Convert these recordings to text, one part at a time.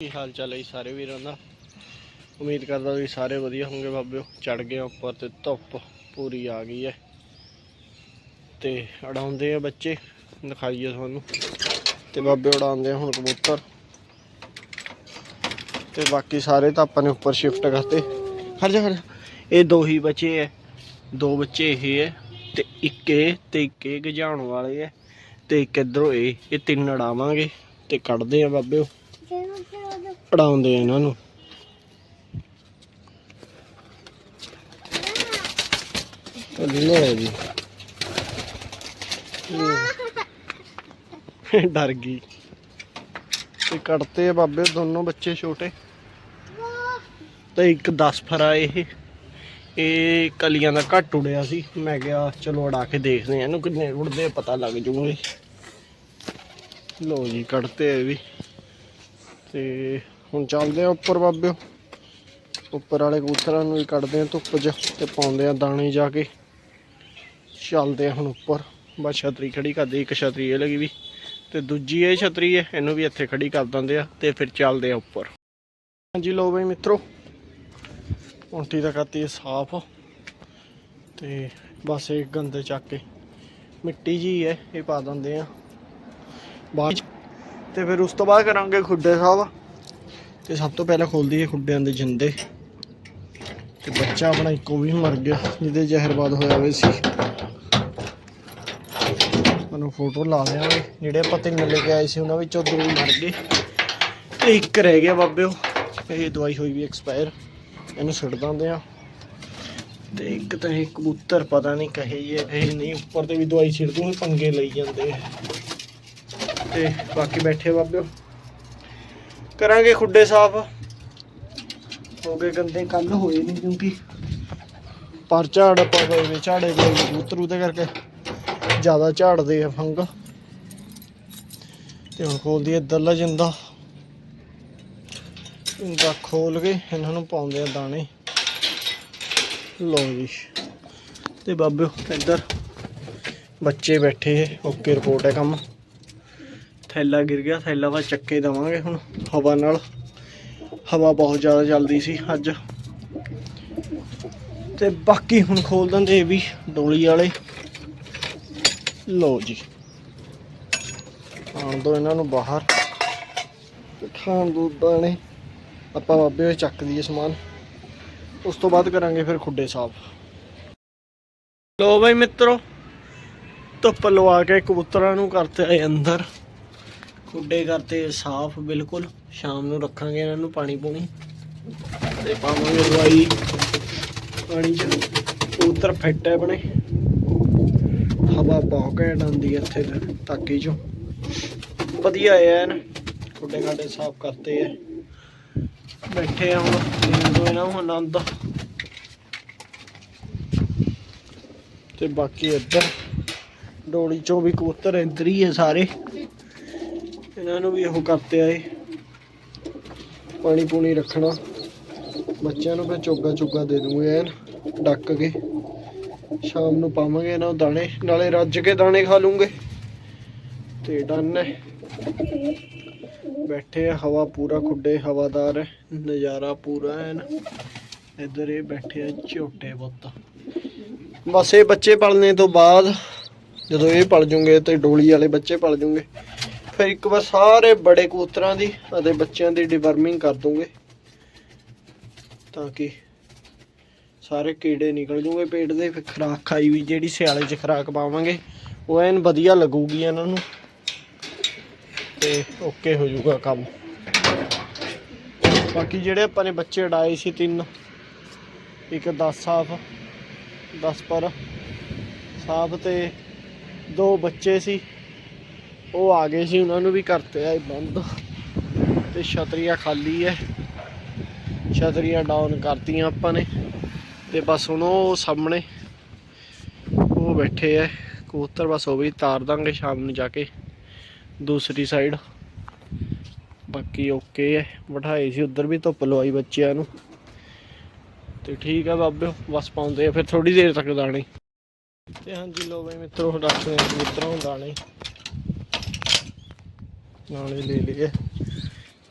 ਕੀ ਹਾਲ ਚਾਲ ਹੈ ਸਾਰੇ ਵੀਰਾਂ ਦਾ? ਉਮੀਦ ਕਰਦਾ ਵੀ ਸਾਰੇ ਵਧੀਆ ਹੋਣਗੇ ਬਾਬਿਓ ਚੜ ਗਏ ਉੱਪਰ ਤੇ ਧੁੱਪ ਪੂਰੀ ਆ ਗਈ ਹੈ। ਤੇ ਉਡਾਉਂਦੇ ਆ ਬੱਚੇ, ਦਿਖਾਈਏ ਤੁਹਾਨੂੰ। ਤੇ ਬਾਬੇ ਉਡਾਉਂਦੇ ਆ ਹੁਣ ਕਬੂਤਰ। ਤੇ ਬਾਕੀ ਸਾਰੇ ਤਾਂ ਆਪਾਂ ਨੇ ਉੱਪਰ ਸ਼ਿਫਟ ਕਰਤੇ। ਹਰ ਜਾ ਇਹ ਦੋ ਹੀ ਬੱਚੇ ਐ ਦੋ ਬੱਚੇ ਇਹ ਹੈ ਤੇ ਇੱਕ ਇਹ ਤੇ ਇੱਕ ਇਹ ਗਜਾਉਣ ਵਾਲੇ ਐ ਤੇ ਇੱਕ ਇਧਰੋਂ ਇਹ ਇਹ ਤਿੰਨ ਉਡਾਵਾਂਗੇ ਤੇ ਕੱਢਦੇ ਆ ਬਾਬਿਓ ਪੜਾਉਂਦੇ ਆ ਇਹਨਾਂ ਨੂੰ। ਲੈ ਜੀ। ਡਰ ਗਈ। ਤੇ ਕੱਢਤੇ ਆ ਬਾਬੇ, ਦੋਨੋਂ ਬੱਚੇ ਛੋਟੇ। ਤੇ ਇੱਕ 10 ਫਰਾ ਇਹ। ਇਹ ਕਲੀਆਂ ਦਾ ਘੱਟ ਉੜਿਆ ਸੀ। ਮੈਂ ਕਿਹਾ, ਚਲੋ ਉਡਾ ਕੇ ਦੇਖਦੇ ਆ ਇਹਨੂੰ ਕਿੰਨੇ ਉੜਦੇ ਪਤਾ ਲੱਗ ਜੂਗੇ। ਲੋ ਜੀ ਕੱਢਤੇ ਇਹ ਵੀ। ਤੇ ਹੁਣ ਚੱਲਦੇ ਆ ਉੱਪਰ ਬਾਬਿਓ ਉੱਪਰ ਵਾਲੇ ਕਬੂਤਰਾਂ ਨੂੰ ਵੀ ਕੱਢਦੇ ਆ ਧੁੱਪ 'ਚ ਤੇ ਪਾਉਂਦੇ ਆ ਦਾਣੇ ਜਾ ਕੇ। ਚੱਲਦੇ ਆ ਹੁਣ ਉੱਪਰ। ਬਸ ਛਤਰੀ ਖੜੀ ਕਰਦੇ, ਇੱਕ ਛਤਰੀ ਇਹ ਲੱਗੀ ਵੀ ਤੇ ਦੂਜੀ ਇਹ ਛਤਰੀ ਹੈ, ਇਹਨੂੰ ਵੀ ਇੱਥੇ ਖੜੀ ਕਰ ਦਿੰਦੇ ਆ ਤੇ ਫਿਰ ਚੱਲਦੇ ਆ ਉੱਪਰ। ਹਾਂਜੀ ਲੋ ਬਈ ਮਿੱਤਰੋ ਉਂਟੀ ਦਾ ਕਰਤੀ ਸਾਫ਼। ਤੇ ਬਸ ਇਹ ਗੰਦੇ ਚੱਕ ਕੇ ਮਿੱਟੀ ਜੀ ਹੈ, ਇਹ ਪਾ ਦਿੰਦੇ ਆ ਬਾਅਦ 'ਚ। ਤੇ ਫਿਰ ਉਸ ਤੋਂ ਬਾਅਦ ਕਰਾਂਗੇ ਖੁੱਡੇ ਸਾਹਿਬ। ਤੇ ਸਭ ਤੋਂ ਪਹਿਲਾਂ ਖੋਲਦੀ ਹੈ ਖੁੱਡਿਆਂ ਦੇ ਜਿੰਦੇ। ਤੇ ਬੱਚਾ ਆਪਣਾ ਇੱਕੋ ਵੀ ਮਰ ਗਿਆ, ਜਿਹਦੇ ਜ਼ਹਿਰਬਾਦ ਹੋਇਆ ਹੋਇਆ ਸੀ। ਮੈਨੂੰ ਫੋਟੋ ਲਾ ਲਿਆਂਗੇ ਜਿਹੜੇ ਆਪਾਂ ਤਿੰਨ ਲੈ ਕੇ ਆਏ ਸੀ, ਉਹਨਾਂ ਵਿੱਚੋਂ ਦੋ ਮਰ ਗਏ। ਤੇ ਇੱਕ ਰਹਿ ਗਿਆ ਬਾਬਿਓ ਇਹ ਦਵਾਈ ਹੋਈ ਵੀ ਐਕਸਪਾਇਰ। ਇਹਨੂੰ ਛੱਡ ਦਿੰਦੇ ਆ ਤੇ ਇੱਕ ਤਾਂ ਇਹ ਕਬੂਤਰ ਪਤਾ ਨਹੀਂ ਕਹੇ ਇਹ ਨਹੀਂ, ਉੱਪਰ ਤੇ ਵੀ ਦਵਾਈ ਛਿੜ ਦੂੰਗੇ ਪੰਗੇ ਲਈ ਜਾਂਦੇ ਆ। ਤੇ ਬਾਕੀ ਬੈਠੇ ਬਾਬਿਓ ਕਰਾਂਗੇ ਖੁੱਡੇ ਸਾਫ਼। ਹੋ ਗਏ ਗੰਦੇ ਕੱਲ ਹੋਏ ਨਹੀਂ ਕਿਉਂਕਿ ਪਰ ਝਾੜ ਪਵੇ ਵੇ, ਝਾੜੇ ਦੇ ਕਬੂਤਰ ਉਹਦੇ ਕਰਕੇ। ਜ਼ਿਆਦਾ ਝਾੜਦੇ ਆ ਫੰਗ। ਤੇ ਹੁਣ ਖੋਲਦੀ ਇੱਧਰਲਾ ਜਿੰਦਾ। ਜਿੰਦਾ ਖੋਲ ਕੇ ਇਹਨਾਂ ਨੂੰ ਪਾਉਂਦੇ ਆ ਦਾਣੇ। ਲਓ ਜੀ। ਤੇ ਬਾਬੇ ਇੱਧਰ ਬੱਚੇ ਬੈਠੇ ਓਕੇ ਰਿਪੋਰਟ ਹੈ ਕੰਮ। ਥੈਲਾ ਗਿਰ ਗਿਆ, ਥੈਲਾ ਵਾ ਚੱਕੇ ਦਵਾਂਗੇ ਹੁਣ ਹਵਾ ਨਾਲ। ਹਵਾ ਬਹੁਤ ਜ਼ਿਆਦਾ ਚੱਲਦੀ ਸੀ ਅੱਜ। ਤੇ ਬਾਕੀ ਹੁਣ ਖੋਲ ਦਿੰਦੇ ਇਹ ਵੀ ਡੋਲੀ ਵਾਲੇ। ਲਓ ਜੀ। ਆਣ ਦੋ ਇਹਨਾਂ ਨੂੰ ਬਾਹਰ। ਖਾਣ ਦੋ ਦਾਣੇ ਆਪਾਂ ਬਾਬੇ ਚੱਕ ਦਈਏ ਸਮਾਨ। ਉਸ ਤੋਂ ਬਾਅਦ ਕਰਾਂਗੇ ਫਿਰ ਖੁੱਡੇ ਸਾਫ਼। ਲੋ ਬਈ ਮਿੱਤਰੋ, ਧੁੱਪ ਲਵਾ ਕੇ ਕਬੂਤਰਾਂ ਨੂੰ ਕਰਤੇ ਆਏ ਅੰਦਰ। ਕੁੱਡੇ ਕਰਤੇ ਸਾਫ਼ ਬਿਲਕੁਲ। ਸ਼ਾਮ ਨੂੰ ਰੱਖਾਂਗੇ ਇਹਨਾਂ ਨੂੰ ਪਾਣੀ ਪੂਣੀ। ਤੇ ਪਾਵਾਂਗੇ ਦਵਾਈ। ਪਾਣੀ ਚ ਕਬੂਤਰ ਫਿੱਟ ਹੈ ਬਣੇ ਹਵਾ ਬਹੁਤ ਘੈਂਟ ਆਉਂਦੀ ਹੈ ਇੱਥੇ ਤੇ ਤਾਕੀ ਚੋਂ। ਵਧੀਆ ਹੈ ਐਨ। ਖੁੱਡੇ ਖਾਡੇ ਸਾਫ਼ ਕਰਤੇ ਹੈ। ਬੈਠੇ ਆ ਹੁਣ। ਲੈਣ ਇਹਨਾਂ ਨੂੰ ਆਨੰਦ। ਤੇ ਬਾਕੀ ਇੱਧਰ ਡੋਲੀ ਚੋਂ ਵੀ ਕਬੂਤਰ ਇੱਧਰ ਹੀ ਹੈ ਸਾਰੇ। ਇਹਨਾਂ ਨੂੰ ਵੀ ਉਹ ਕਰਤੇ ਆਏ ਪਾਣੀ ਪੂਣੀ ਰੱਖਣਾ। ਬੱਚਿਆਂ ਨੂੰ ਫਿਰ ਚੋਗਾ ਚੋਗਾ ਦੇ ਦੂੰਗੇ ਐਨ, ਡੱਕ ਕੇ। ਸ਼ਾਮ ਨੂੰ ਪਾਵਾਂਗੇ ਇਹਨਾਂ ਨੂੰ ਦਾਣੇ, ਨਾਲੇ ਰੱਜ ਕੇ ਦਾਣੇ ਖਾ ਲੂੰਗੇ। ਤੇ ਡਨ ਹੈ। ਬੈਠੇ ਆ, ਹਵਾ ਪੂਰਾ ਖੁੱਡੇ, ਹਵਾਦਾਰ ਹੈ, ਨਜ਼ਾਰਾ ਪੂਰਾ ਹੈ ਨਾ ਇੱਧਰ ਇਹ ਬੈਠੇ ਆ ਝੋਟੇ ਪੁੱਤ ਬਸ ਇਹ ਬੱਚੇ ਪਲਣੇ ਤੋਂ ਬਾਅਦ ਜਦੋਂ ਇਹ ਪਲ ਜੂਗੇ ਤੇ ਡੋਲੀ ਵਾਲੇ ਬੱਚੇ ਪਲ ਜੂਗੇ। ਫਿਰ ਇੱਕ ਵਾਰ ਸਾਰੇ ਬੜੇ ਕਬੂਤਰਾਂ ਦੀ ਅਤੇ ਬੱਚਿਆਂ ਦੀ ਡਿਵਰਮਿੰਗ ਕਰ ਦੂੰਗੇ ਤਾਂ ਕਿ ਸਾਰੇ ਕੀੜੇ ਨਿਕਲ ਜੂਗੇ ਪੇਟ ਦੇ, ਫਿਰ ਖਰਾਕ ਖਾਈ ਵੀ ਜਿਹੜੀ ਸਿਆਲੇ 'ਚ ਖਰਾਕ ਪਾਵਾਂਗੇ, ਉਹ ਐਨ ਵਧੀਆ ਲੱਗੂਗੀ ਇਹਨਾਂ ਨੂੰ। ਤੇ ਓਕੇ ਹੋ ਜਾਊਗਾ ਕੰਮ। ਬਾਕੀ ਜਿਹੜੇ ਆਪਾਂ ਨੇ ਬੱਚੇ ਉਡਾਏ ਸੀ ਤਿੰਨ, ਇੱਕ 10 ਸਾਫ਼ 10 ਪਰ ਸਾਫ਼ ਤੇ ਦੋ ਬੱਚੇ ਸੀ। ਉਹ ਆ ਗਏ ਸੀ, ਉਹਨਾਂ ਨੂੰ ਵੀ ਕਰਤੇ ਆਏ ਬੰਦ। ਤੇ ਛਤਰੀਆਂ ਖਾਲੀ ਹੈ ਛਤਰੀਆਂ ਡਾਊਨ ਕਰਤੀਆਂ ਆਪਾਂ ਨੇ। ਤੇ ਬਸ ਹੁਣ ਉਹ ਸਾਹਮਣੇ ਉਹ ਬੈਠੇ ਐ। ਕਬੂਤਰ ਬਸ ਉਹ ਵੀ ਤਾਰ ਦਾਂਗੇ ਸ਼ਾਮ ਨੂੰ ਜਾ ਕੇ। ਦੂਸਰੀ ਸਾਈਡ ਬਾਕੀ ਓਕੇ ਹੈ ਬਿਠਾਏ ਸੀ, ਉਧਰ ਵੀ ਧੁੱਪ ਲਵਾਈ ਬੱਚਿਆਂ ਨੂੰ। ਤੇ ਠੀਕ ਹੈ ਬਾਬੇ, ਬਸ ਪਾਉਂਦੇ ਆ, ਫਿਰ ਥੋੜੀ ਦੇਰ ਤੱਕ ਦਾਣੇ। ਤੇ ਹਾਂਜੀ ਲੋ ਬਈ ਮਿੱਤਰੋ ਰੱਖਦੇ ਆ ਮਿੱਤਰੋਂ ਦਾਣੇ। ਨਾਲੇ ਲੈ ਲਈਏ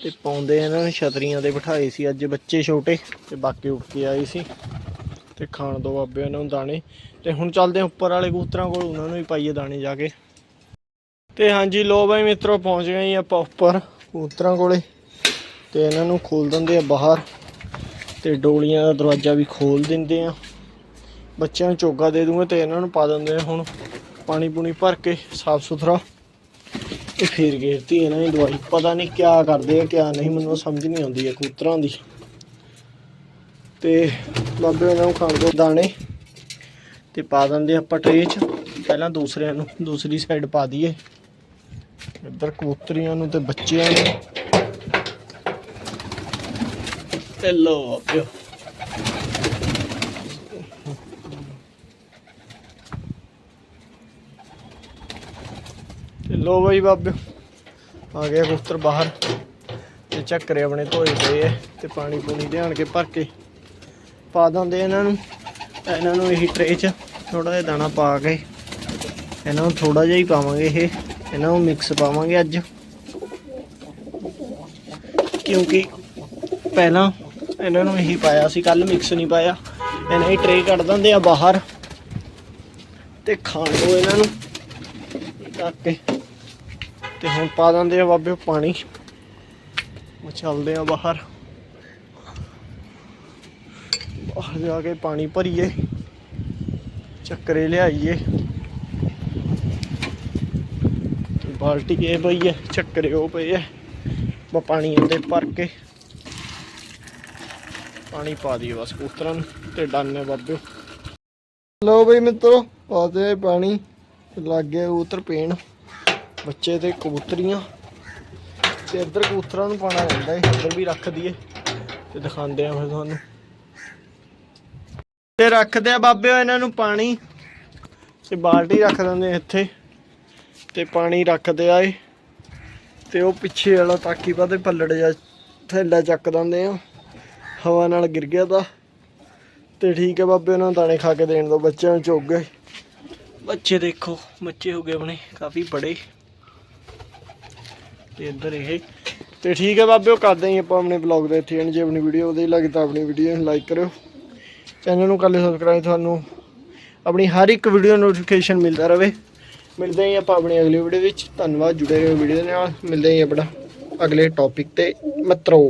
ਤੇ ਪਾਉਂਦੇ ਇਹਨਾਂ ਨੇ, ਛਤਰੀਆਂ 'ਤੇ ਬਿਠਾਏ ਸੀ ਅੱਜ ਬੱਚੇ ਛੋਟੇ, ਤੇ ਬਾਕੀ ਉੱਠ ਕੇ ਆਏ ਸੀ। ਤੇ ਖਾਣ ਦੋ ਬਾਬੇ ਉਹਨਾਂ ਨੂੰ ਦਾਣੇ। ਤੇ ਹੁਣ ਚੱਲਦੇ ਹਾਂ ਉੱਪਰ ਵਾਲੇ ਕਬੂਤਰਾਂ ਕੋਲ, ਉਹਨਾਂ ਨੂੰ ਵੀ ਪਾਈਏ ਦਾਣੇ ਜਾ ਕੇ। ਤੇ ਹਾਂਜੀ ਲੋ ਬਾਈ ਮਿੱਤਰੋ, ਪਹੁੰਚ ਗਏ ਆਪਾਂ ਉੱਪਰ ਕਬੂਤਰਾਂ ਕੋਲੇ। ਤੇ ਇਹਨਾਂ ਨੂੰ ਖੋਲ ਦਿੰਦੇ ਆ ਬਾਹਰ। ਤੇ ਡੋਲੀਆਂ ਦਾ ਦਰਵਾਜ਼ਾ ਵੀ ਖੋਲ ਦਿੰਦੇ ਆ। ਬੱਚਿਆਂ ਨੂੰ ਚੋਗਾ ਦੇ ਦੂੰਗੇ ਤੇ ਇਹਨਾਂ ਨੂੰ ਪਾ ਦਿੰਦੇ ਆ ਹੁਣ। ਪਾਣੀ ਪੂਣੀ ਭਰ ਕੇ ਸਾਫ਼ ਸੁਥਰਾ ਤੇ ਫੇਰ ਗੇਰਤੀ ਇਹਨਾਂ ਦੀ ਦਵਾਈ। ਪਤਾ ਨਹੀਂ ਕਿਆ ਕਰਦੇ ਆ, ਕਿਆ ਨਹੀਂ, ਮੈਨੂੰ ਸਮਝ ਨਹੀਂ ਆਉਂਦੀ ਹੈ ਕਬੂਤਰਾਂ ਦੀ। ਤੇ ਬਾਬੇ ਉਹਨਾਂ ਨੂੰ ਖਾਣ ਦੋ ਦਾਣੇ ਤੇ ਪਾ ਦਿੰਦੇ ਆਪਾਂ ਟਰੇ 'ਚ। ਪਹਿਲਾਂ ਦੂਸਰਿਆਂ ਨੂੰ, ਦੂਸਰੀ ਸਾਈਡ ਪਾ ਦਈਏ। ਇੱਧਰ ਕਬੂਤਰੀਆਂ ਨੂੰ ਤੇ ਬੱਚਿਆਂ ਨੂੰ। ਤੇ ਲੋ ਬਾਬਿਓ। ਲੋ ਬਈ ਬਾਬਿਓ ਆ ਗਿਆ ਕਬੂਤਰ ਬਾਹਰ ਤੇ ਚੱਕਰੇ ਆਪਣੇ ਧੋਏ ਪਏ ਐ ਤੇ ਪਾਣੀ ਪੂਣੀ ਧਿਆਨ ਕੇ ਭਰ ਕੇ ਪਾ ਦਿੰਦੇ ਇਹਨਾਂ ਨੂੰ। ਇਹਨਾਂ ਨੂੰ ਇਹੀ ਟਰੇ 'ਚ ਥੋੜਾ ਜਿਹਾ ਦਾਣਾ ਪਾ ਕੇ ਇਹਨਾਂ ਨੂੰ ਥੋੜਾ ਜਿਹਾ ਹੀ ਪਾਵਾਂਗੇ ਇਹ। ਇਹਨਾਂ ਨੂੰ ਮਿਕਸ ਪਾਵਾਂਗੇ ਅੱਜ। ਕਿਉਂਕਿ ਪਹਿਲਾਂ ਇਹਨਾਂ ਨੂੰ ਇਹੀ ਪਾਇਆ ਸੀ ਕੱਲ ਮਿਕਸ ਨਹੀਂ ਪਾਇਆ। ਇਹਨਾਂ ਹੀ ਟਰੇ ਕੱਢ ਦਿੰਦੇ ਆ ਬਾਹਰ ਤੇ ਖਾਣ ਦੋ ਇਹਨਾਂ ਨੂੰ। ਕਰਕੇ ਤੇ ਹੁਣ ਪਾ ਦਿੰਦੇ ਆ ਬਾਬੇ ਪਾਣੀ। ਉਹ ਚੱਲਦੇ ਆ ਬਾਹਰ। ਬਾਹਰ ਜਾ ਕੇ ਪਾਣੀ ਭਰੀਏ। ਚੱਕਰੇ ਲਿਆਈਏ। ਤੇ ਬਾਲਟੀ ਇਹ ਪਈ ਹੈ, ਚੱਕਰੇ ਉਹ ਪਏ ਹੈ। ਬਾ ਪਾਣੀ ਇਹਦੇ ਭਰ ਕੇ ਪਾਣੀ ਪਾ ਦਈਏ ਬਸ ਕਬੂਤਰਾਂ ਨੂੰ ਤੇ ਡਨ ਹੈ ਬਾਬਿਓ ਲੋ ਬਈ ਮਿੱਤਰੋ ਪਾਦੇ ਪਾਣੀ ਲੱਗ ਗਿਆ ਕਬੂਤਰ ਪੀਣ। ਬੱਚੇ ਤੇ ਕਬੂਤਰੀਆਂ। ਤੇ ਇੱਧਰ ਕਬੂਤਰਾਂ ਨੂੰ ਪਾਣਾ ਜਾਂਦਾ ਹੈ ਇੱਧਰ ਵੀ ਰੱਖ ਦਈਏ। ਤੇ ਦਿਖਾਉਂਦੇ ਆ ਫਿਰ ਤੁਹਾਨੂੰ। ਤੇ ਰੱਖਦੇ ਆ ਬਾਬੇ ਇਹਨਾਂ ਨੂੰ ਪਾਣੀ। ਤੇ ਬਾਲਟੀ ਰੱਖ ਦਿੰਦੇ ਇੱਥੇ। ਤੇ ਪਾਣੀ ਰੱਖਦੇ ਆ ਇਹ। ਤੇ ਉਹ ਪਿੱਛੇ ਵਾਲਾ ਤਾਕੀ ਪਾ ਤੇ ਪੱਲੜ ਜਾ ਥੈਲਾ ਚੱਕ ਦਿੰਦੇ ਆ। ਹਵਾ ਨਾਲ ਗਿਰ ਗਿਆ ਤਾਂ। ਤੇ ਠੀਕ ਹੈ ਬਾਬੇ ਉਹਨਾਂ ਨੂੰ ਦਾਣੇ ਖਾ ਕੇ ਦੇਣ ਦੋ। ਬੱਚਿਆਂ ਨੂੰ ਚੁੱਗ ਗਏ। ਬੱਚੇ ਦੇਖੋ, ਬੱਚੇ ਹੋ ਗਏ ਆਪਣੇ। ਕਾਫੀ ਬੜੇ ਤੇ ਇੱਧਰ ਇਹ। ਤੇ ਠੀਕ ਹੈ ਬਾਬਿਓ, ਕਰਦੇ ਹਾਂ ਆਪਾਂ ਆਪਣੇ ਬਲੌਗ ਦੇ ਇੱਥੇ ਐਂਡ ਜੇ ਆਪਣੀ ਵੀਡੀਓ ਵਧੀਆ ਲੱਗੇ ਤਾਂ ਆਪਣੀ ਵੀਡੀਓ ਨੂੰ ਲਾਈਕ ਕਰਿਓ। ਚੈਨਲ ਨੂੰ ਕਰ ਲਿਓ ਸਬਸਕ੍ਰਾਈਬ ਤੁਹਾਨੂੰ। ਆਪਣੀ ਹਰ ਇੱਕ ਵੀਡੀਓ ਨੋਟੀਫਿਕੇਸ਼ਨ ਮਿਲਦਾ ਰਹੇ। ਮਿਲਦੇ ਹਾਂ ਆਪਾਂ ਆਪਣੀ ਅਗਲੀ ਵੀਡੀਓ ਵਿੱਚ। ਧੰਨਵਾਦ ਜੁੜੇ ਰਹੋ ਵੀਡੀਓ ਦੇ ਨਾਲ। ਮਿਲਦੇ ਹਾਂ ਆਪਣਾ ਅਗਲੇ ਟੌਪਿਕ ਤੇ। ਮਿੱਤਰੋ।